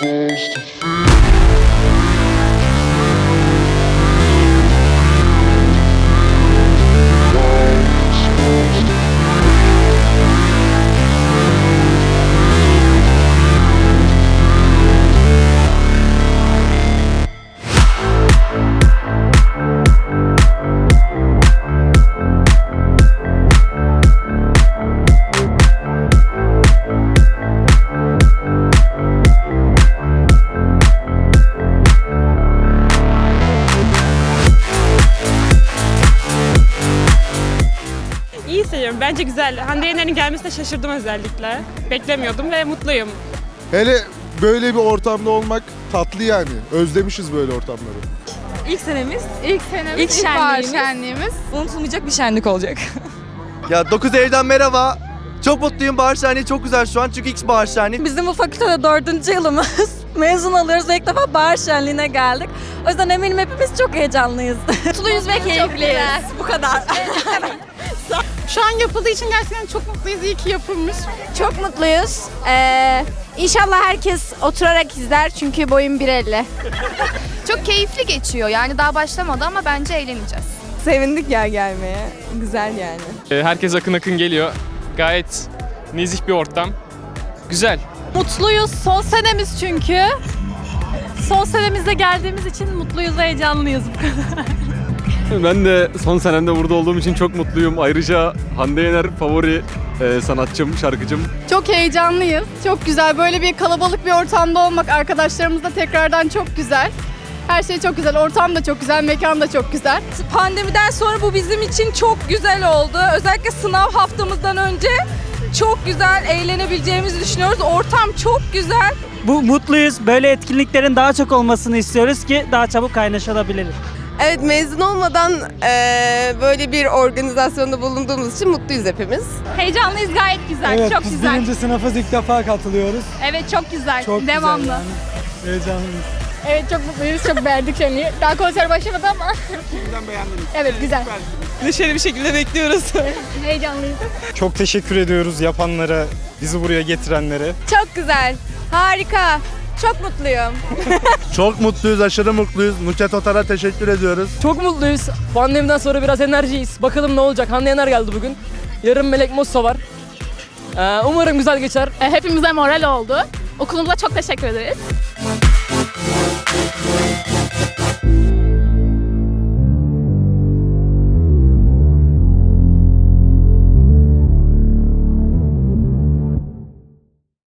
supposed to feel. İyi hissediyorum. Bence güzel. Hande Yener'in gelmesine şaşırdım özellikle. Beklemiyordum ve mutluyum. Hele böyle bir ortamda olmak tatlı yani. Özlemişiz böyle ortamları. İlk senemiz, İlk senemiz, İlk ilk, şenliğimiz. şenliğimiz. unutulmayacak bir şenlik olacak. Ya 9 Eylül'den merhaba. Çok mutluyum. Bahar Şenliği çok güzel şu an çünkü X Bahar Şenliği. Bizim bu fakültede dördüncü yılımız. Mezun alıyoruz ve ilk defa bahar şenliğine geldik. O yüzden eminim hepimiz çok heyecanlıyız. Mutluyuz ve keyifliyiz. Bu kadar. Şu an yapıldığı için gerçekten çok mutluyuz. İyi ki yapılmış. Çok mutluyuz. Ee, inşallah herkes oturarak izler çünkü boyum 1.50. Çok keyifli geçiyor. Yani daha başlamadı ama bence eğleneceğiz. Sevindik ya gelmeye. Güzel yani. Ee, Herkes akın akın geliyor. Gayet nezih bir ortam. Güzel. Mutluyuz. Son senemiz çünkü. Son senemizde geldiğimiz için mutluyuz ve heyecanlıyız. Ben de son senemde burada olduğum için çok mutluyum. Ayrıca Hande Yener favori e, sanatçım, şarkıcım. Çok heyecanlıyız. Çok güzel. Böyle bir kalabalık bir ortamda olmak arkadaşlarımızla tekrardan çok güzel. Her şey çok güzel. Ortam da çok güzel, mekan da çok güzel. Pandemiden sonra bu bizim için çok güzel oldu. Özellikle sınav haftamızdan önce çok güzel eğlenebileceğimizi düşünüyoruz. Ortam çok güzel. Bu mutluyuz. Böyle etkinliklerin daha çok olmasını istiyoruz ki daha çabuk kaynaşılabiliriz. Evet mezun olmadan eee, böyle bir organizasyonda bulunduğumuz için mutluyuz hepimiz. Heyecanlıyız gayet güzel. çok güzel. sınıfız ilk defa katılıyoruz. Evet çok güzel. Çok Devamlı. güzel yani. Heyecanlıyız. Evet çok mutluyuz. Çok beğendik seni. Daha konser başlamadı ama. Şimdiden beğendiniz. Evet güzel. Neşeli bir şekilde bekliyoruz. Heyecanlıyız. Çok teşekkür ediyoruz yapanlara, bizi buraya getirenlere. Çok güzel. Harika. Çok mutluyum. Çok mutluyuz, aşırı mutluyuz. Nukhet Otar'a teşekkür ediyoruz. Çok mutluyuz. Pandemiden sonra biraz enerjiyiz. Bakalım ne olacak. Hande Yener geldi bugün. Yarın Melek Mossa var. Ee, umarım güzel geçer. Hepimize moral oldu. Okulumuza çok teşekkür ederiz.